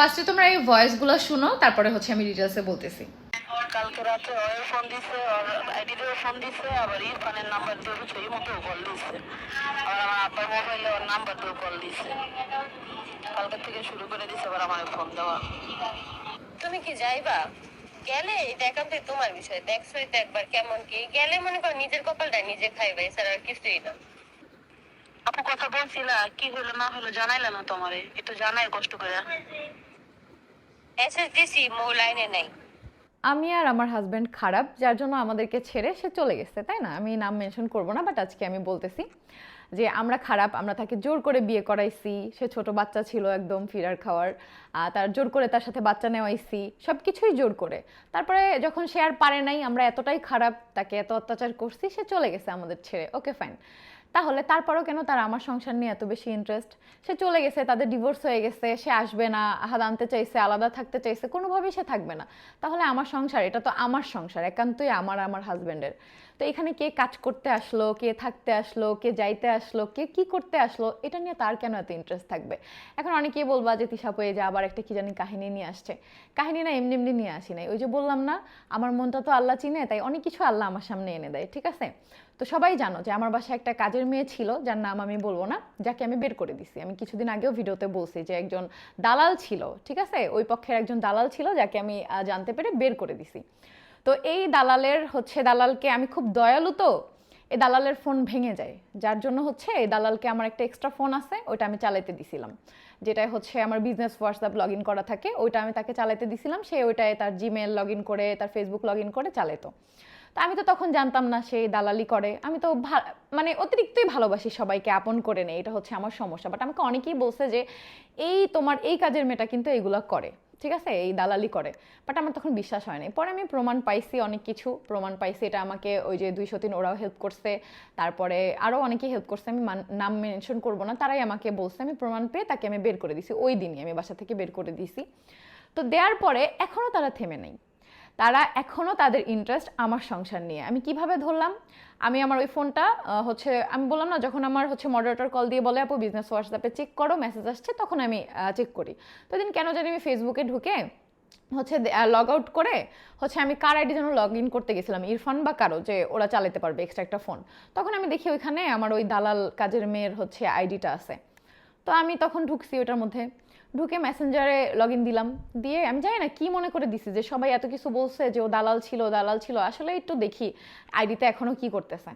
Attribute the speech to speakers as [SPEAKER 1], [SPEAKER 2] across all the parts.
[SPEAKER 1] ফার্স্টে তোমরা এই ভয়েসগুলো শুনো তারপরে হচ্ছে আমি ডিটেলসে বলতেছি।
[SPEAKER 2] কালকে রাতে ওর ফোন দিছে ওর ফোন দিছে আবার ইরফানের নাম্বার দিয়ে হচ্ছে এই মতো কল দিছে। আবার আমার আব্বার মোবাইলে ওর নাম্বার কল দিছে। কালকে থেকে শুরু করে দিছে আবার আমার ফোন দেওয়া।
[SPEAKER 3] তুমি কি যাইবা? গেলে এটা তোমার বিষয়। দেখছোই তো একবার কেমন কি? গেলে মনে করো নিজের কপালটা নিজে খাইবে এছাড়া আর কিছুই না।
[SPEAKER 2] আপু কথা বলছিলা কি হলো না হলো জানাইলা না তোমারে? একটু জানাই কষ্ট করে।
[SPEAKER 3] এসএস দিছি মো লাইনে নাই।
[SPEAKER 1] আমি আর আমার হাজব্যান্ড খারাপ, যার জন্য আমাদেরকে ছেড়ে সে চলে গেছে, তাই না? আমি নাম মেনশন করব না বাট আজকে আমি বলতেছি যে আমরা খারাপ, আমরা তাকে জোর করে বিয়ে করাইছি, সে ছোট বাচ্চা ছিল একদম ফিরার খাওয়ার তার জোর করে তার সাথে বাচ্চা নেওয়াইছি সব কিছুই জোর করে। তারপরে যখন সে আর পারে নাই, আমরা এতটাই খারাপ, তাকে এত অত্যাচার করছি, সে চলে গেছে আমাদের ছেড়ে। ওকে ফাইন তাহলে তারপরেও কেন তার আমার সংসার নিয়ে এত বেশি ইন্টারেস্ট সে চলে গেছে, তাদের ডিভোর্স হয়ে গেছে, সে আসবে না, আহাদ আনতে চাইছে, আলাদা থাকতে চাইছে, কোনোভাবেই সে থাকবে না। তাহলে আমার সংসার, এটা তো আমার সংসার, একান্তই আমার আমার হাজব্যান্ডের তো এখানে কে কাজ করতে আসলো, কে থাকতে আসলো, কে যাইতে আসলো, কে কি করতে আসলো, এটা নিয়ে তার কেন এত ইন্টারেস্ট থাকবে? এখন অনেকেই বলবা যে, তিশা পেয়ে যে, আবার একটা কি জানি কাহিনী নিয়ে আসছে। কাহিনী না এমনি এমনি নিয়ে আসি নাই। ওই যে বললাম না, আমার মনটা তো আল্লাহ চিনে, তাই অনেক কিছু আল্লাহ আমার সামনে এনে দেয়, ঠিক আছে? তো সবাই জানো যে আমার বাসায় একটা কাজের মেয়ে ছিল, যার নাম আমি বলব না, যাকে আমি বের করে দিছি। আমি কিছুদিন আগেও ভিডিওতে বলছি যে একজন দালাল ছিল, ঠিক আছে? ওই পক্ষের একজন দালাল ছিল, যাকে আমি জানতে পেরে বের করে দিছি। তো এই দালালের হচ্ছে, দালালকে আমি খুব দয়ালু তো, এই দালালের ফোন ভেঙে যায়। যার জন্য হচ্ছে, এই দালালকে আমার একটা এক্সট্রা ফোন আছে, ওইটা আমি চালাইতে দিছিলাম। যেটা হচ্ছে, আমার বিজনেস হোয়াটসঅ্যাপ লগ ইন করা থাকে, ওইটা আমি তাকে চালাইতে দিছিলাম। সে ওইটায় তার জিমেল লগ ইন করে, তার ফেসবুক লগ ইন করে চালাতো তো আমি তো তখন জানতাম না সে দালালি করে। আমি তো মানে অতিরিক্তই ভালোবাসি সবাইকে, আপন করে নেই, এটা হচ্ছে আমার সমস্যা। বাট আমাকে অনেকেই বলছে যে, এই তোমার, এই কাজের মেয়েটা কিন্তু এইগুলো করে, ঠিক আছে? এই দালালি করে। বাট আমার তখন বিশ্বাস হয় নাই। পরে আমি প্রমাণ পাইছি অনেক কিছু। প্রমাণ পাইছি এটা আমাকে ওই যে দুইশো তিন ওরাও হেল্প করছে। তারপরে আরও অনেকেই হেল্প করছে, আমি নাম মেনশন করব না, তারাই আমাকে বলছে, আমি প্রমাণ পেয়ে তাকে আমি বের করে দিছি। ওই দিনই আমি বাসা থেকে বের করে দিছি। তো দেওয়ার পরে এখনও তারা থেমে নেই। তারা এখনও তাদের ইন্টারেস্ট আমার সংসার নিয়ে। আমি কীভাবে ধরলাম? আমি আমার ওই ফোনটা হচ্ছে, আমি বললাম না, যখন আমার হচ্ছে মডারেটর কল দিয়ে বলে, আপু বিজনেস হোয়াটসঅ্যাপে চেক করো মেসেজ আসছে, তখন আমি চেক করি। তো দিন কেন জানি আমি ফেসবুকে ঢুকে, হচ্ছে লগ আউট করে, হচ্ছে, আমি কার আইডি যেন লগ ইন করতে গেছিলাম, ইরফান বা কারও, যে ওরা চালাতে পারবে এক্সট্রা একটা ফোন তখন আমি দেখি ওইখানে আমার ওই দালাল কাজের মেয়ের হচ্ছে আইডিটা আছে। তো আমি তখন ঢুকছি ওটার মধ্যে। ঢুকে মেসেঞ্জারে লগ ইন দিলাম। দিয়ে আমি জানি না কি মনে করে দিছি যে সবাই এত কিছু বলছে যে ও দালাল ছিল দালাল ছিল। আসলে একটু দেখি। আইডিতে এখনও কি করতেছে?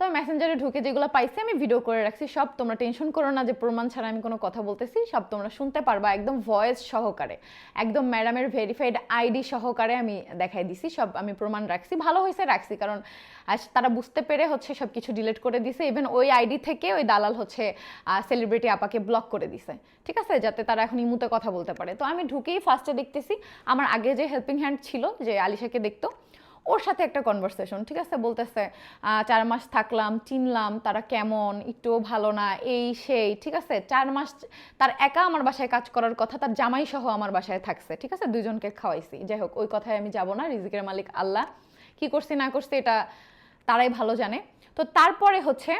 [SPEAKER 1] তো মেসেঞ্জারে ঢুকে যেগুলো পাইছি আমি ভিডিও করে রাখছি। সব তোমরা টেনশন করো না যে প্রমাণ ছাড়া আমি কোনো কথা বলতেছি, সব তোমরা শুনতে পারবা একদম ভয়েস সহকারে। একদম ম্যাডামের ভেরিফাইড আইডি সহকারে আমি দেখাই দিছি, সব আমি প্রমাণ রাখছি। ভালো হয়েছে রাখছি, কারণ তারা বুঝতে পেরে হচ্ছে সব কিছু ডিলিট করে দিছে। ইভেন ওই আইডি থেকে ওই দালাল হচ্ছে সেলিব্রিটি আপাকে ব্লক করে দিছে। ঠিক আছে? যাতে তারা এখন ইমুতে কথা বলতে পারে। তো আমি ঢুকেই ফার্স্টে দেখতেছি, আমার আগে যে হেল্পিং হ্যান্ড ছিল, যে আলিশাকে দেখতো ওর সাথে একটা কনভারসেশন ঠিক আছে? বলতেছে চার মাস থাকলাম, চিনলাম তারা কেমন, একটু ভালো না, এই সেই, ঠিক আছে? চার মাস, তার একা আমার বাসায় কাজ করার কথা, তার জামাই সহ আমার বাসায় থাকছে, ঠিক আছে? দুজনকে খাওয়াইছি। যাই হোক, ওই কথায় আমি যাব না, রিজিকের মালিক আল্লাহ। কি করছি, না করছি, এটা তারাই ভালো জানে। তো তারপরে হচ্ছে,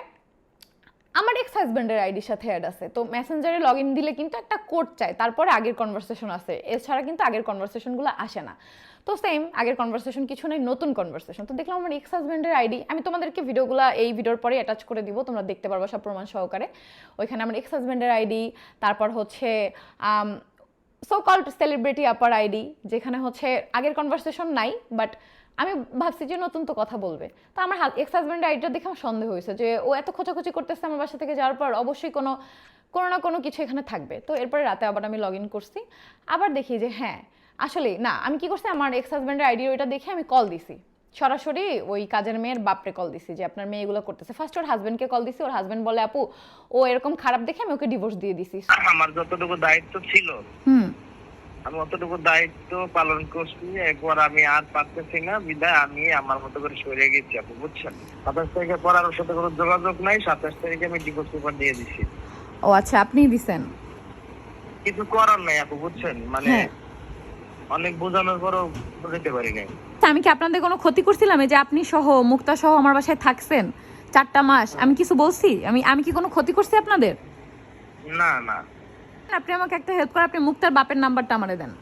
[SPEAKER 1] আমার এক্স হাজব্যান্ডের আইডির সাথে অ্যাড আছে। তো মেসেঞ্জারে লগ ইন দিলে কিন্তু একটা কোড চাই, তারপরে আগের কনভারসেশন আছে। এছাড়া কিন্তু আগের কনভারসেশনগুলো আসে না। তো সেম আগের কনভারসেশন কিছু নেই, নতুন কনভারসেশন তো দেখলাম আমার এক্স হাজব্যান্ডের আইডি আমি তোমাদেরকে ভিডিওগুলো এই ভিডিওর পরে অ্যাটাচ করে দিব, তোমরা দেখতে পারব সব প্রমাণ সহকারে। ওইখানে আমার এক্স হাজব্যান্ডের আইডি তারপর হচ্ছে সো কল্ড সেলিব্রিটি আপার আইডি যেখানে হচ্ছে আগের কনভারসেশন নাই বাট আমি ভাবছি যে নতুন তো কথা বলবে। তো আমার এক্স হাজব্যান্ডের আইডিটা দেখে আমার সন্দেহ হয়েছে যে ও এত খোঁচাখুচি করতেছে আমার বাসা থেকে যাওয়ার পর, অবশ্যই কোনো কোনো না কোনো কিছু এখানে থাকবে। তো এরপরে রাতে আবার আমি লগ ইন করছি। আবার দেখি যে হ্যাঁ আসলে না আমি কি করছি? আমার এক্স হাজব্যান্ডের আইডিয়া ওইটা দেখে আমি কল দিছি। সরাসরি ওই কাজের মেয়ের বাপরে কল দিছি যে আপনার মেয়ে এগুলো করতেছে। ফার্স্ট ওর হাজব্যান্ডকে কল দিছি। ওর হাজব্যান্ড বলে আপু ও এরকম খারাপ দেখে আমি ওকে ডিভোর্স দিয়ে দিছি।
[SPEAKER 4] আমার যতটুকু দায়িত্ব ছিল
[SPEAKER 1] হুম।
[SPEAKER 4] আমি অতটুকু দায়িত্ব পালন করছি। একবার আমি আর পারতেছি না বিদায়। আমি আমার মতো করে সরে গেছি আপু বুঝছেন? সাতাশ তারিখে পর আর সাথে কোনো যোগাযোগ নাই। সাতাশ তারিখে আমি ডিভোর্স পেপার দিয়ে দিছি।
[SPEAKER 1] ও আচ্ছা আপনি দিছেন?
[SPEAKER 4] কিছু করার নাই আপু বুঝছেন? মানে
[SPEAKER 1] হ্যাঁ।
[SPEAKER 4] অনেক বোঝানোর পরও বুঝতে পারি নাই।
[SPEAKER 1] আমি কি আপনাদের কোনো ক্ষতি করছিলাম? যে আপনি সহ মুক্তা সহ আমার বাসায় থাকছেন চারটা মাস আমি কিছু বলছি? আমি আমি কি কোনো ক্ষতি করছি আপনাদের?
[SPEAKER 4] না না।
[SPEAKER 1] আপনি আমাকে একটা হেল্প করে আপনি মুক্তার বাপের নাম্বারটা আমারে দেন।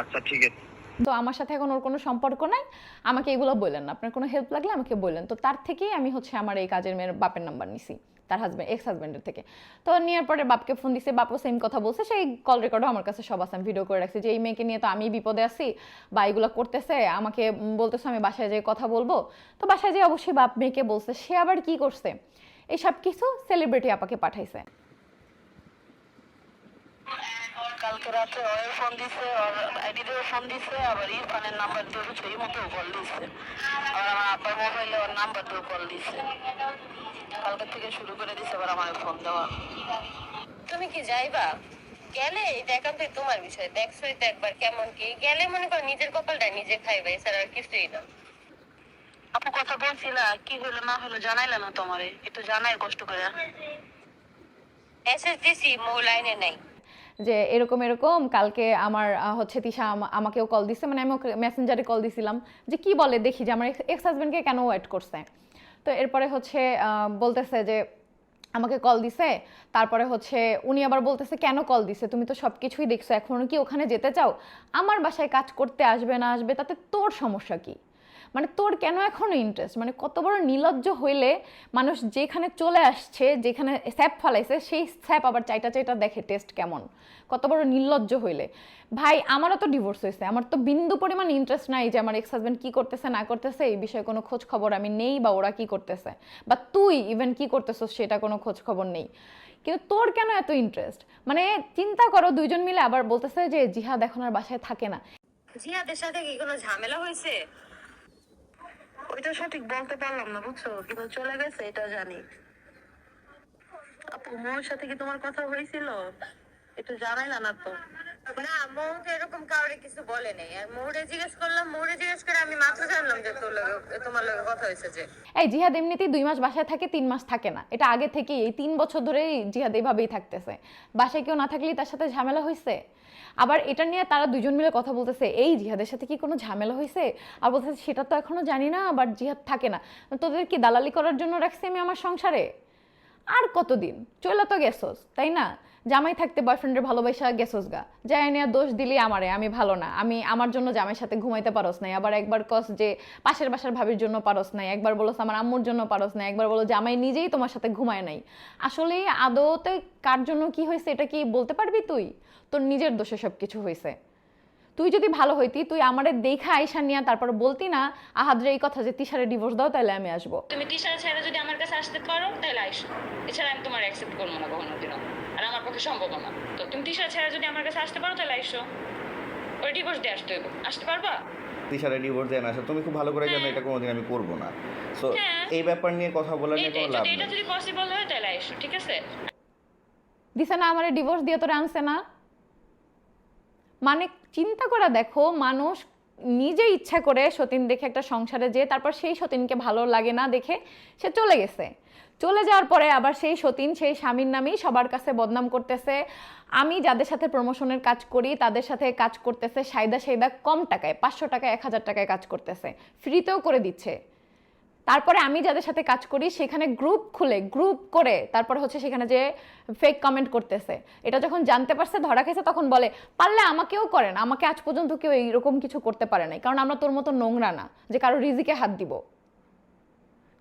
[SPEAKER 4] আচ্ছা ঠিক আছে।
[SPEAKER 1] তো আমার সাথে এখন ওর কোনো সম্পর্ক নাই আমাকে এগুলো বললেন না। আপনার কোনো হেল্প লাগলে আমাকে বললেন তো তার থেকেই আমি হচ্ছে আমার এই কাজের মেয়ের বাপের নাম্বার নিছি। তার হাজব্যান্ড এক্স হাজব্যান্ডের থেকে। তো নেওয়ার পরে বাপকে ফোন দিছে, বাপও সেম কথা বলছে, সেই কল রেকর্ডও আমার কাছে সব আছে, আমি ভিডিও করে রাখছি যে, এই মেয়েকে নিয়ে তো আমি বিপদে আছি, বা এগুলো করতেছে, আমাকে বলতেছে আমি বাসায় যেয়ে কথা বলব। তো বাসায় যেয়ে অবশ্যই বাপ মেয়েকে বলছে, সে আবার কি করছে? এইসব কিছু সেলিব্রিটি আপাকে পাঠাইছে।
[SPEAKER 2] কালকে রাতে ওর ফোন দিছে ওর আইডিতেও ফোন দিছে আবার ইরফানের নাম্বার দিয়ে ছবি মতো কল দিছে। আবার আমার আব্বার মোবাইলে ওর নাম্বার দিয়ে কল দিছে। কালকে থেকে শুরু করে দিছে আবার আমার ফোন দেওয়া।
[SPEAKER 3] তুমি কি যাইবা? গেলে এটা একান্তই তোমার বিষয় দেখছ তো একবার কেমন কি? গেলে মনে করো নিজের কপালটা নিজে খাইবা এছাড়া আর কিছুই না।
[SPEAKER 2] আপু কথা বলছিলা কি হলো না হলো জানাইলা না তোমারে? একটু জানাই কষ্ট করে।
[SPEAKER 3] মেসেজ দিছি মৌ লাইনে নাই।
[SPEAKER 1] যে এরকম এরকম, কালকে আমার হচ্ছে তিশা আমাকেও কল দিছে মানে আমি ওকে মেসেঞ্জারে কল দিছিলাম যে কি বলে দেখি যে আমার এক্স হাজব্যান্ডকে কেন ওয়েট করছে। তো এরপরে হচ্ছে বলতেছে যে আমাকে কল দিছে, তারপরে হচ্ছে উনি আবার বলতেছে কেন কল দিছে? তুমি তো সব কিছুই দেখছ, এখন কি ওখানে যেতে চাও? আমার বাসায় কাজ করতে আসবে না আসবে, তাতে তোর সমস্যা কি? মানে তোর কেন এখনও ইন্টারেস্ট মানে কত বড় নির্লজ্জ হইলে মানুষ যেখানে চলে আসছে, যেখানে স্যাপ ফলাইছে, সেই স্যাপ আবার চাইটা চাইটা দেখে টেস্ট কেমন? কত বড় নির্লজ্জ হইলে। ভাই, আমারও তো ডিভোর্স হয়েছে আমার তো বিন্দু পরিমাণ ইন্টারেস্ট নাই যে আমার এক্স হাজব্যান্ড কি করতেছে, না করতেছে, এই বিষয়ে কোনো খোঁজ খবর আমি নেই বা ওরা কি করতেছে। বা তুই ইভেন কি করতেছো সেটা কোনো খোঁজ খবর নেই। কিন্তু তোর কেন এত ইন্টারেস্ট মানে চিন্তা করো, দুইজন মিলে আবার বলতেছে যে জিহাদ এখন আর বাসায় থাকে না।
[SPEAKER 3] জিহাদের সাথে কি কোনো ঝামেলা হয়েছে
[SPEAKER 2] ওইটা সঠিক বলতে পারলাম না, বুঝছ? কিন্তু চলে গেছে, এটা জানি। আপু, মোর সাথে কি তোমার কথা হয়েছিল? একটু জানাইলা না তো।
[SPEAKER 3] না মৌ এরকম কাউরে কিছু বলে নাই। আর মৌরে জিজ্ঞেস করলাম, মৌরে জিজ্ঞেস করে আমি মাত্র জানলাম যে তোর লগে, তোমার লগে কথা হয়েছে যে।
[SPEAKER 1] এই জিহাদ এমনিতেই দুই মাস বাসায় থাকে, তিন মাস থাকে না। এটা আগে এই তিন বছর জিহাদ এইভাবেই থাকতেছে। বাসায় কেউ না থাকলেই তার সাথে ঝামেলা হয়েছে আবার এটা নিয়ে তারা দুজন মিলে কথা বলতেছে, এই জিহাদের সাথে কি কোনো ঝামেলা হয়েছে আর বলতেছে, সেটা তো এখনও জানি না বাট জিহাদ থাকে না। তোদের কি দালালি করার জন্য রাখছি আমি আমার সংসারে? আর কতদিন? চলে তো গেছোস, তাই না? জামাই থাকতে বয়ফ্রেন্ডের ভালোবাসা গেছোস গা নিয়ে দোষ দিলি আমারে, আমি ভালো না। আমি আমার জন্য জামাইয়ের সাথে ঘুমাইতে পারস নাই। আবার একবার কস যে পাশের বাসার ভাবির জন্য পারস নাই। একবার বলো আমার আম্মুর জন্য পারস নাই। একবার বলো জামাই নিজেই তোমার সাথে ঘুমায় নাই। আসলে আদতে কার জন্য কি হয়েছে এটা কি বলতে পারবি তুই? তোর নিজের দোষে সব কিছু হয়েছে। তুই যদি ভালো হইতি তুই আমারে দেখা আইসা নিয়ে তারপর বলতি না আহাদ্রে এই কথা যে তিসারে ডিভোর্স দাও তাহলে আমি আসব।
[SPEAKER 5] তুমি টিচার ছেড়ে যদি আমার কাছে আসতে পারো তাহলে আইসো। এছাড়া আমি তোমার অ্যাকসেপ্ট করব না কখনো দিনও। আর আমার পক্ষে সম্ভব না তো তুমি টিচার ছেড়ে যদি আমার কাছে আসতে পারো তাহলে আইসো। ওই ডিভোর্স দিয়ে আসতে হইব। আসতে পারবা?
[SPEAKER 6] দিশারে ডিভোর্স দেয় না আসলে তুমি খুব ভালো করে জানো এটা কোনোদিন আমি করব না। সো
[SPEAKER 5] হ্যাঁ।
[SPEAKER 6] এই ব্যাপার নিয়ে কথা বলার নিয়ে কোনো লাভ
[SPEAKER 5] যদি এটা যদি পসিবল হয় তাহলে আইসো ঠিক আছে?
[SPEAKER 1] দিছে না আমার ডিভোর্স দিয়ে তোরা আনছে না? মানে চিন্তা করা দেখো, মানুষ নিজে ইচ্ছা করে সতীন দেখে একটা সংসারে যেয়ে তারপর সেই সতীনকে ভালো লাগে না দেখে সে চলে গেছে। চলে যাওয়ার পরে আবার সেই সতীন সেই স্বামীর নামেই সবার কাছে বদনাম করতেছে। আমি যাদের সাথে প্রমোশনের কাজ করি, তাদের সাথে কাজ করতেছে সাইদা সাইদা কম টাকায়, পাঁচশো টাকায়, এক হাজার টাকায় কাজ করতেছে। ফ্রিতেও করে দিচ্ছে। তারপরে আমি যাদের সাথে কাজ করি, সেখানে গ্রুপ খুলে গ্রুপ করে তারপরে হচ্ছে সেখানে যে ফেক কমেন্ট করতেছে। এটা যখন জানতে পারছে, ধরা খেয়েছে তখন বলে, পারলে আমাকেও করেন, আমাকে আজ পর্যন্ত কেউ এইরকম কিছু করতে পারে নাই, কারণ আমরা তোর মতো নোংরা না, যে কারও রিজিকে হাত দিব।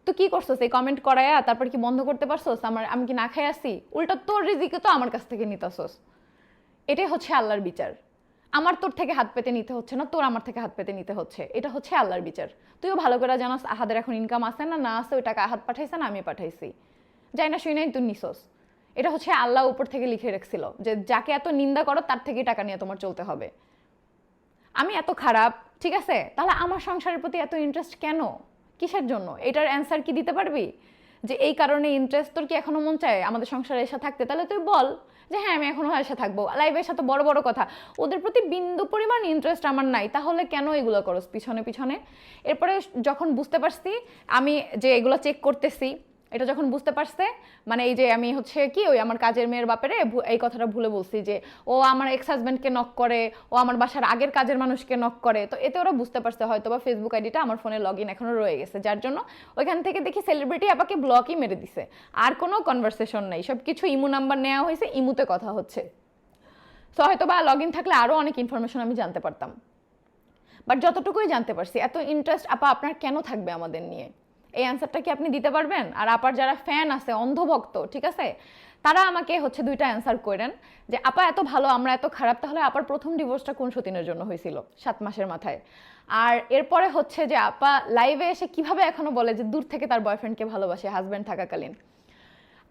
[SPEAKER 1] তো কি করছোস এই কমেন্ট করায়া? তারপর কি বন্ধ করতে পারছোস? আমার, আমি কি না খাই আসি? উল্টা তোর রিজিকে তো আমার কাছ থেকে নিতেছোস। এটাই হচ্ছে আল্লাহর বিচার। আমার তোর থেকে হাত পেতে নিতে হচ্ছে না, তোর আমার থেকে হাত পেতে নিতে হচ্ছে। এটা হচ্ছে আল্লাহর বিচার। তুইও ভালো করে জানাস, আহাদের এখন ইনকাম আছে না না আছে, ওই টাকা আহাত পাঠাইছে না আমি পাঠাইছি। যাই না শুই নাই, তুই নিছোস এটা হচ্ছে আল্লাহ উপর থেকে লিখে রেখেছিল যে, যাকে এত নিন্দা করো, তার থেকেই টাকা নিয়ে তোমার চলতে হবে। আমি এত খারাপ, ঠিক আছে? তাহলে আমার সংসারের প্রতি এত ইন্টারেস্ট কেন? কিসের জন্য? এটার অ্যান্সার কি দিতে পারবি? যে এই কারণে ইন্টারেস্ট তোর কি এখনও মন চায় আমাদের সংসারে এসে থাকতে? তাহলে তুই বল যে হ্যাঁ আমি এখনও এসে থাকব। লাইফের সাথে বড় বড় কথা। ওদের প্রতি বিন্দু পরিমাণ ইন্টারেস্ট আমার নাই। তাহলে কেন এগুলো করস? পিছনে পিছনে। এরপরে যখন বুঝতে পারছি, আমি যে এগুলো চেক করতেছি এটা যখন বুঝতে পারছে মানে এই যে আমি হচ্ছে কি, ওই আমার কাজের মেয়ের বাপেরে ভু- এই কথাটা ভুলে বলছি যে ও আমার এক্স হাজব্যান্ডকে নক করে, ও আমার বাসার আগের কাজের মানুষকে নক করে। তো এতে ওরা বুঝতে পারছে হয়তো বা ফেসবুক আইডিটা আমার ফোনে লগ ইন এখনও রয়ে গেছে। যার জন্য ওইখান থেকে দেখি সেলিব্রিটি আপাকে ব্লকই মেরে দিছে। আর কোনো কনভারসেশন নাই। সব কিছু ইমু নাম্বার নেওয়া হয়েছে, ইমুতে কথা হচ্ছে। সো হয়তো বা লগ ইন থাকলে আরও অনেক ইনফরমেশন আমি জানতে পারতাম। বাট যতটুকুই জানতে পারছি, এত ইন্টারেস্ট আপা আপনার কেন থাকবে আমাদের নিয়ে? এই অ্যান্সারটা কি আপনি দিতে পারবেন? আর আপার যারা ফ্যান আছে, অন্ধভক্ত, ঠিক আছে? তারা আমাকে হচ্ছে দুইটা অ্যান্সার করেন যে, আপা, এত ভালো, আমরা এত খারাপ, তাহলে আপার প্রথম ডিভোর্সটা কোন সতীনের জন্য হয়েছিল? সাত মাসের মাথায়। আর এরপরে হচ্ছে যে, আপা লাইভে এসে কীভাবে এখনও বলে যে, দূর থেকে তার বয়ফ্রেন্ডকে ভালোবাসে হাজব্যান্ড থাকাকালীন?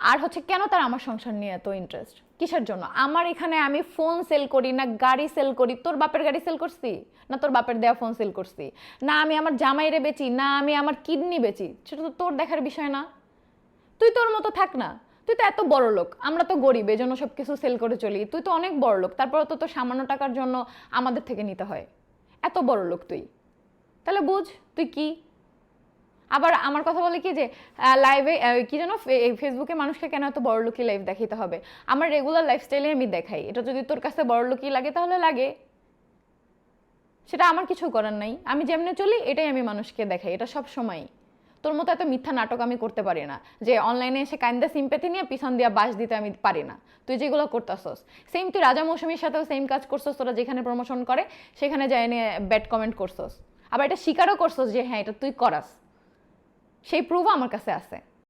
[SPEAKER 1] আর হচ্ছে কেন তার আমার সংসার নিয়ে এত ইন্টারেস্ট কিসের জন্য? আমার এখানে আমি ফোন সেল করি না, গাড়ি সেল করি, তোর বাপের গাড়ি সেল করছি? না তোর বাপের দেওয়া ফোন সেল করছি? না আমি আমার জামাইরে বেচি, না আমি আমার কিডনি বেচি, সেটা তো তোর দেখার বিষয় না। তুই তোর মতো থাক না। তুই তো এত বড় লোক, আমরা তো গরিব, এজন্য সব কিছু সেল করে চলি। তুই তো অনেক বড় লোক তারপর তো তোর সামান্য টাকার জন্য আমাদের থেকে নিতে হয়। এত বড় লোক তুই। তাহলে বুঝ, তুই কি? আবার আমার কথা বলে কি যে লাইভে কি যেন ফেসবুকে মানুষকে কেন এত বড় লুকি লাইভ দেখাইতে হবে? আমার রেগুলার লাইফস্টাইলে আমি দেখাই। এটা যদি তোর কাছে বড় লুকি লাগে তাহলে লাগে। সেটা আমার কিছু করার নাই। আমি যেমনে চলি, এটাই আমি মানুষকে দেখাই। এটা সব সময়। তোর মতো এত মিথ্যা নাটক আমি করতে পারি না। যে অনলাইনে এসে কাইন্দা সিম্পেথি নিয়ে পিছন দিয়া বাস দিতে আমি পারি না। তুই যেগুলো করতেছস। সেম তুই রাজা মৌসুমীর সাথেও সেম কাজ করছস। তোরা যেখানে প্রমোশন করে, সেখানে যায় নিয়ে ব্যাড কমেন্ট করছস। আবার এটা স্বীকারও করছস যে হ্যাঁ এটা তুই করাস। সেই প্রুফও আমার কাছে আছে।